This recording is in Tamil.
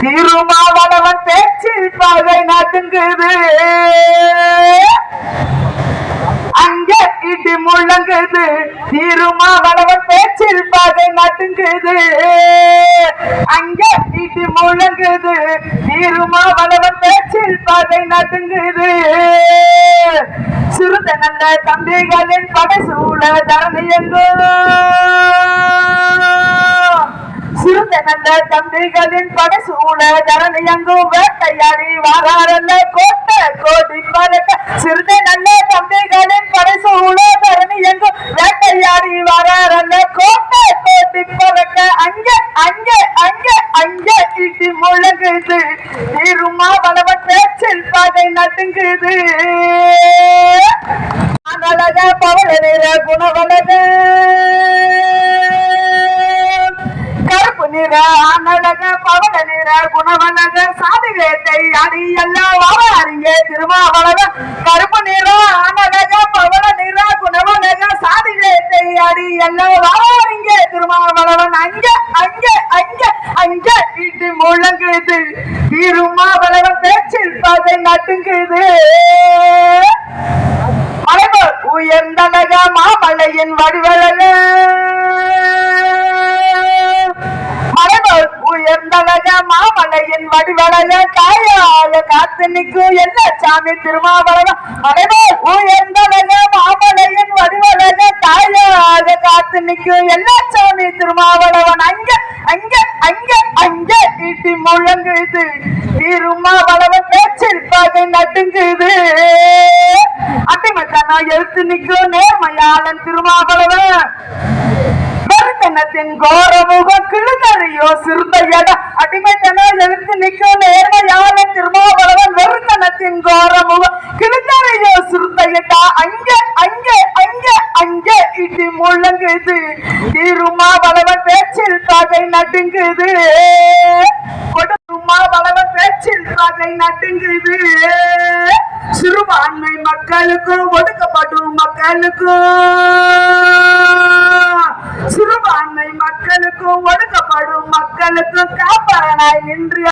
திருமாவளவன் பேச்சில் பகை நடுங்குது. அங்க இடி முழங்குது. திருமாவளவன் பேச்சில் பகை நடுங்குது. அங்க இடி முழங்குது. திருமாவளவன் பேச்சில் பகை நடுங்குது. சிறுத நல்ல தம்பிகளின் படை சூழ எங்கோ. சிறுத்த நல்ல தம்பிகளின் படைசூழ தரணி எங்கும் வேட்டையாடி வாராரல்ல கோட்டை கோடி பறக்க சிறுத்தை நல்ல தம்பிகளின் படைசூழ தரணி எங்கும் வேட்டையாடி வாராரல்ல கோட்டை கோடி பறக்க அங்க அங்க அங்க அங்க இடி முழங்குது. திருமா பலவன் பேச்சில் பாதை நடுங்குது. அழக பவள நிற குணவழக நிற அனழக பவள நிற குணவனக சாதி வேட்டை அடி எல்லாம் வர அறிய திருமாவளக கருப்பு நிற அனழக பவள நிற குணவனக சாதி வேட்டை அடி எல்லாம் வர அறிய திருமாவளவன். அங்க அங்க அங்க அங்க இட்டு முழங்குது. திருமாவளவன் பேச்சில் பதை நட்டுங்குது. மலைபோல் உயர்ந்தழக மாமலையின் வடிவ உயர்ந்தழக மாமலையின் வடிவழக காயாக காத்து நிற்கும் என்ன சாமி திருமாவளவன்? மலைபோல் உயர்ந்தழக மாமலையின் வடிவழக காயாக காத்து நிற்கும் என்ன சாமி திருமாவளவன்? அங்க அங்க அங்க அங்க இட்டி முழங்குது திருமாவளவன் பேச்சில் பகை நட்டுங்குது அட்டிமத்தானா எழுத்து நிற்கும் நேர்மையாளன் திருமாவளவன். வெறுத்தனத்தின் கோரமுகம் கிழுதறியோ சிறுத்தையட அடிமைத்தன எழுத்து நிற்கும் நேர்மையாளன் திருமாவளவன் வெறுத்தனத்தின் கோரமுகம் கிழுதறியோ சிறுத்தையடா அங்க அங்க அங்க அங்க இடி முழங்குது. திருமாவளவன் பேச்சில் பகை நடுங்குது. கொடுமாவளவன் பேச்சில் பகை நடுங்குது. சிறுபான்மை மக்களுக்கும் ஒடுக்கப்படும் மக்களுக்கும். சிறுபான்மை மக்களுக்கும் ஒடுக்கப்படும் மக்களுக்கும் காப்பாளனாய் நின்று